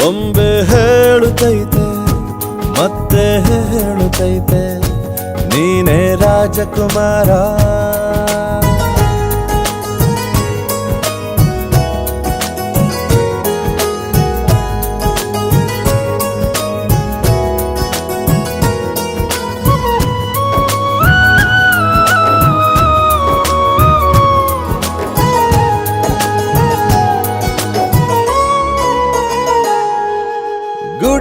ಬೊಂಬೆ ಹೇಳುತ್ತೈತೆ ಮತ್ತೆ ಹೇಳುತ್ತೈತೆ ನೀನೇ ರಾಜಕುಮಾರ.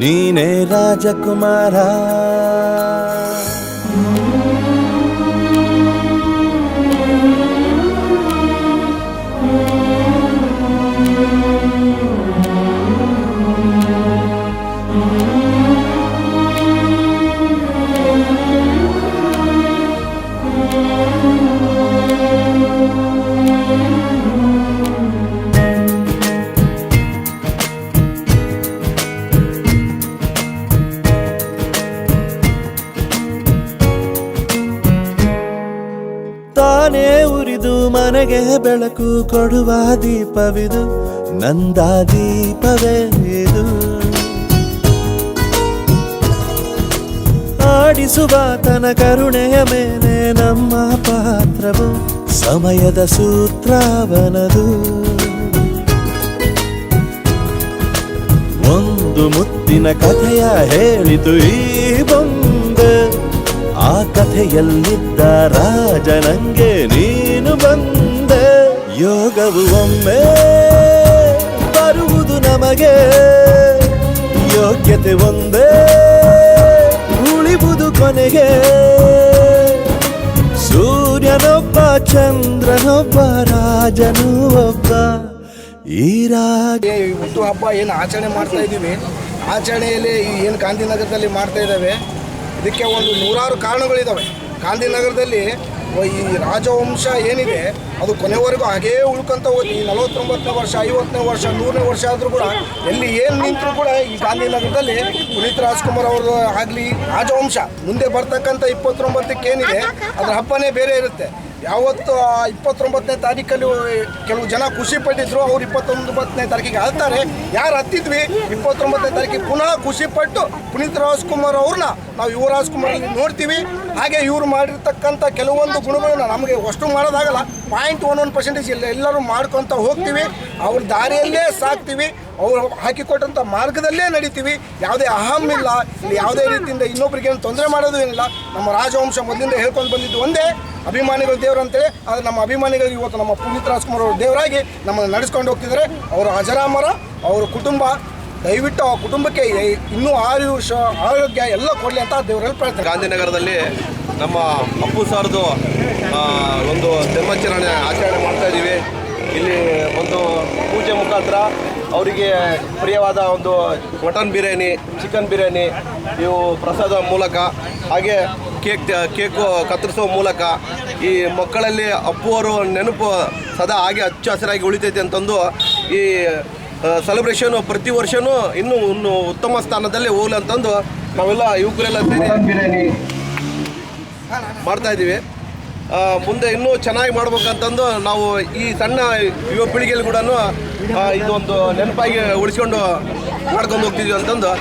ನೀನೇ ರಾಜಕುಮಾರ ಮನೆಗೆ ಬೆಳಕು ಕೊಡುವ ದೀಪವಿದು, ನಂದ ದೀಪವೇ ಇದು. ಆಡಿಸುವ ತನ ಕರುಣೆಯ ಮೇಲೆ ನಮ್ಮ ಪಾತ್ರವು ಸಮಯದ ಸೂತ್ರವನದು. ಒಂದು ಮುತ್ತಿನ ಕಥೆಯ ಹೇಳಿತು ಈ ಬಂದೆ ಆ ಕಥೆಯಲ್ಲಿದ್ದ ರಾಜ ನಂಗೆ ನೀನು ಬಂದೆ. ಯೋಗವು ಒಮ್ಮೆ ಬರುವುದು ನಮಗೆ. ಯೋಗ್ಯತೆ ಒಂದೇ, ಉಳಿವುದು ಕೊನೆಗೆ. ಸೂರ್ಯನೊಬ್ಬ, ಚಂದ್ರನೊಬ್ಬ, ರಾಜನು ಒಬ್ಬ. ಈ ಹುಟ್ಟು ಹಬ್ಬ ಏನು ಆಚರಣೆ ಮಾಡ್ತಾ ಇದ್ದೀವಿ. ಆಚರಣೆಯಲ್ಲಿ ಏನು ಗಾಂಧಿನಗರದಲ್ಲಿ ಮಾಡ್ತಾ ಇದ್ದಾವೆ. ಇದಕ್ಕೆ ಒಂದು ನೂರಾರು ಕಾರಣಗಳಿದ್ದಾವೆ ಗಾಂಧಿನಗರದಲ್ಲಿ ಈ ರಾಜವಂಶ ಏನಿದೆ, ಅದು ಕೊನೆವರೆಗೂ ಹಾಗೇ ಉಳ್ಕೊಂತ ಹೋಗಿ, ನಲವತ್ತೊಂಬತ್ತನೇ ವರ್ಷ, ಐವತ್ತನೇ ವರ್ಷ, ನೂರನೇ ವರ್ಷ ಆದರೂ ಕೂಡ ಎಲ್ಲಿ ಏನು ನಿಂತರೂ ಕೂಡ ಈ ಗಾಂಧಿನಗರದಲ್ಲಿ ಪುನೀತ್ ರಾಜ್ಕುಮಾರ್ ಅವರು ಆಗಲಿ ರಾಜವಂಶ ಮುಂದೆ ಬರ್ತಕ್ಕಂಥ ಇಪ್ಪತ್ತೊಂಬತ್ತಕ್ಕೆ ಏನಿದೆ, ಅದರ ಹಬ್ಬನೇ ಬೇರೆ ಇರುತ್ತೆ. ಯಾವತ್ತು ಇಪ್ಪತ್ತೊಂಬತ್ತನೇ ತಾರೀಕಲ್ಲಿ ಕೆಲವು ಜನ ಖುಷಿ ಪಟ್ಟಿದ್ರು, ಅವ್ರು ಇಪ್ಪತ್ತೊಂಬತ್ತನೇ ತಾರೀಕಿಗೆ ಅಳ್ತಾರೆ ಯಾರು ಹತ್ತಿದ್ವಿ? ಇಪ್ಪತ್ತೊಂಬತ್ತನೇ ತಾರೀಕಿಗೆ ಪುನಃ ಖುಷಿ ಪಟ್ಟು ಪುನೀತ್ ರಾಜ್ಕುಮಾರ್ ಅವ್ರನ್ನ ನಾವು ಯುವ ರಾಜ್ಕುಮಾರ್ ನೋಡ್ತೀವಿ. ಹಾಗೆ ಇವ್ರು ಮಾಡಿರ್ತಕ್ಕಂಥ ಕೆಲವೊಂದು ಗುಣಗಳನ್ನ ನಮಗೆ ಅಷ್ಟು ಮಾಡೋದಾಗಲ್ಲ. ಪಾಯಿಂಟ್ ಒನ್ ಒನ್ ಪರ್ಸೆಂಟೇಜ್ ಎಲ್ಲ ಎಲ್ಲರೂ ಮಾಡ್ಕೊತ ಹೋಗ್ತೀವಿ. ಅವ್ರ ದಾರಿಯಲ್ಲೇ ಸಾಕ್ತೀವಿ. ಅವ್ರು ಹಾಕಿಕೊಟ್ಟಂಥ ಮಾರ್ಗದಲ್ಲೇ ನಡೀತೀವಿ. ಯಾವುದೇ ಅಹಂ ಇಲ್ಲ. ಯಾವುದೇ ರೀತಿಯಿಂದ ಇನ್ನೊಬ್ಬರಿಗೆ ಏನು ತೊಂದರೆ ಮಾಡೋದು ಏನಿಲ್ಲ. ನಮ್ಮ ರಾಜವಂಶ ಮೊದಲಿಂದ ಹೇಳ್ಕೊಂಡು ಬಂದಿದ್ದು ಒಂದೇ. ಅಭಿಮಾನಿಗಳು ದೇವರು ಅಂತೇಳಿ. ಆದರೆ ನಮ್ಮ ಅಭಿಮಾನಿಗಳಿಗೆ ಇವತ್ತು ನಮ್ಮ ಪುನೀತ್ ರಾಜ್ಕುಮಾರ್ ಅವರು ದೇವರಾಗಿ ನಮ್ಮನ್ನು ನಡೆಸ್ಕೊಂಡು ಹೋಗ್ತಿದ್ದಾರೆ. ಅವರು ಅಜರಾಮರ, ಅವರ ಕುಟುಂಬ, ದಯವಿಟ್ಟು ಆ ಕುಟುಂಬಕ್ಕೆ ಇನ್ನೂ ಆಯುಷ ಆರೋಗ್ಯ ಎಲ್ಲ ಕೊಡಲಿ ಅಂತ ದೇವರಲ್ಲಿ ಪ್ರಾರ್ಥನೆ ಗಾಂಧಿನಗರದಲ್ಲಿ ನಮ್ಮ ಅಪ್ಪು ಸಾರ್ದು ಒಂದು ಜನ್ಮಾಚರಣೆ ಆಚರಣೆ ಮಾಡ್ತಾ ಇದ್ದೀವಿ. ಇಲ್ಲಿ ಒಂದು ಪೂಜೆ ಮುಖಾಂತರ ಅವರಿಗೆ ಪ್ರಿಯವಾದ ಒಂದು ಮಟನ್ ಬಿರಿಯಾನಿ ಚಿಕನ್ ಬಿರಿಯಾನಿ ಇವು ಪ್ರಸಾದ ಮೂಲಕ ಹಾಗೆ ಕೇಕ್ ಕೇಕು ಕತ್ತರಿಸುವ ಮೂಲಕ ಈ ಮಕ್ಕಳಲ್ಲಿ ಅಪ್ಪುವರು ನೆನಪು ಸದಾ ಹಾಗೆ ಹಚ್ಚ ಹಸಿರಾಗಿ ಉಳಿತೈತೆ ಅಂತಂದು ಈ ಸೆಲೆಬ್ರೇಷನು ಪ್ರತಿ ವರ್ಷವೂ ಇನ್ನೂ ಇನ್ನೂ ಉತ್ತಮ ಸ್ಥಾನದಲ್ಲಿ ಹೋಗ್ಲಿ ಅಂತಂದು ನಾವೆಲ್ಲ ಯುವಕರೆಲ್ಲ ಸೇರಿ ಮಾಡ್ತಾ ಇದ್ದೀವಿ. ಮುಂದೆ ಇನ್ನೂ ಚೆನ್ನಾಗಿ ಮಾಡ್ಬೇಕಂತಂದು ನಾವು ಈ ಸಣ್ಣ ಯುವ ಪೀಳಿಗೆಯಲ್ಲಿ ಕೂಡ ಇದೊಂದು ನೆನಪಾಗಿ ಉಳಿಸ್ಕೊಂಡು ಮಾಡ್ಕೊಂಡು ಹೋಗ್ತಿದ್ವಿ ಅಂತಂದು.